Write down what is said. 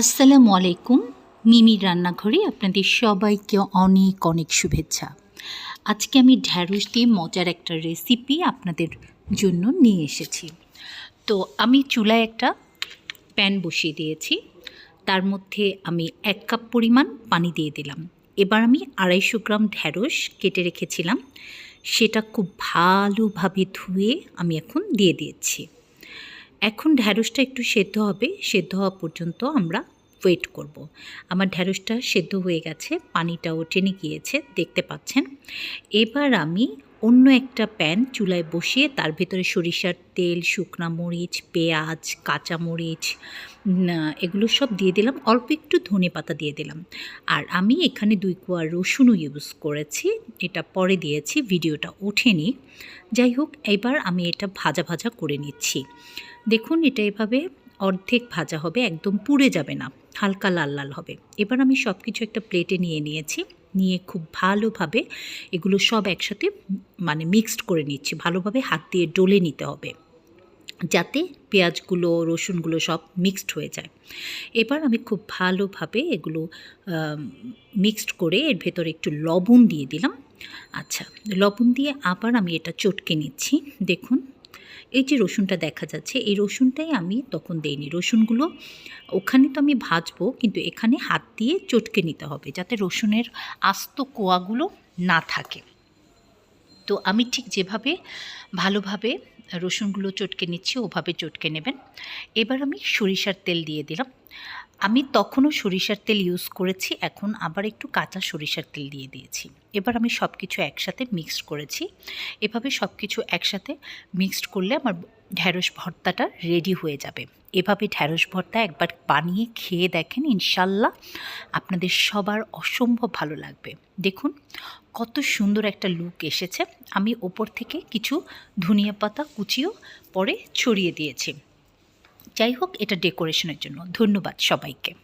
আসসালামু আলাইকুম, মিমির রান্নাঘরে আপনাদের সবাইকে অনেক অনেক শুভেচ্ছা। আজকে আমি ঢ্যাঁড়স দিয়ে মজার একটা রেসিপি আপনাদের জন্য নিয়ে এসেছি। তো আমি চুলায় একটা প্যান বসিয়ে দিয়েছি। তার মধ্যে আমি এক কাপ পরিমাণ পানি দিয়ে দিলাম। এবার আমি আড়াইশো গ্রাম ঢ্যাঁড়স কেটে রেখেছিলাম। সেটা খুব ভালোভাবে ধুয়ে আমি এখন দিয়ে দিয়েছি। এখন ঢ্যাঁড়সটা একটু সেদ্ধ হবে, সেদ্ধ হওয়া পর্যন্ত আমরা ওয়েট করব। আমার ঢ্যাঁড়সটা সেদ্ধ হয়ে গেছে, পানিটাও টেনে গিয়েছে, দেখতে পাচ্ছেন এবার আমি অন্য একটা প্যান চুলায় বসিয়ে তার ভেতরে সরিষার তেল, শুকনা মরিচ, পেঁয়াজ কাঁচামরিচ এগুলো সব দিয়ে দিলাম। অল্প একটু ধনে পাতা দিয়ে দিলাম। আর আমি এখানে দুই কোয়া রসুনও ইউজ করেছি। এটা পরে দিয়েছি, ভিডিওটা ওঠেনি। যাই হোক, এবার আমি এটা ভাজা ভাজা করে নিচ্ছি। দেখুন, এটা এভাবে অর্ধেক ভাজা হবে, একদম পুড়ে যাবে না, হালকা লাল লাল হবে। এবার আমি সব কিছু একটা প্লেটে নিয়ে নিয়েছি। নিয়ে খুব ভালোভাবে এগুলো সব একসাথে মানে মিক্সড করে নিচ্ছি। ভালোভাবে হাত দিয়ে ডলে নিতে হবে। যাতে পেঁয়াজগুলো, রসুনগুলো সব মিক্সড হয়ে যায়। এবার আমি খুব ভালোভাবে এগুলো মিক্সড করে এর ভেতরে একটু লবণ দিয়ে দিলাম। আচ্ছা লবণ দিয়ে আবার আমি এটা চটকে নিচ্ছি। দেখুন এই যে রসুনটা দেখা যাচ্ছে, এই রসুনটাই আমি তখন দেইনি। রসুনগুলো ওখানে তো আমি ভাজবো, কিন্তু এখানে হাত দিয়ে চটকে নিতে হবে যাতে রসুনের আস্ত কোয়াগুলো না থাকে। তো আমি ঠিক যেভাবে ভালোভাবে রসুনগুলো চটকে নিচ্ছি, ওভাবে চটকে নেবেন। এবার আমি সরিষার তেল দিয়ে দিলাম। আমি তখনও সরিষার তেল ইউজ করেছি, এখন আবার একটু কাঁচা সরিষার তেল দিয়ে দিয়েছি। এবার আমি সব কিছু একসাথে মিক্সড করেছি। এভাবে সব কিছু একসাথে মিক্সড করলে আমার ঢ্যাঁড়স ভর্তাটা রেডি হয়ে যাবে। এভাবে ঢ্যাঁড়স ভর্তা একবার বানিয়ে খেয়ে দেখেন, ইনশাল্লাহ আপনাদের সবার অসম্ভব ভালো লাগবে। দেখুন, কত সুন্দর একটা লুক এসেছে। আমি ওপর থেকে কিছু ধনিয়া পাতা কুচিও পরে ছড়িয়ে দিয়েছি। যাই হোক এটা ডেকোরেশনের জন্য। ধন্যবাদ সবাইকে।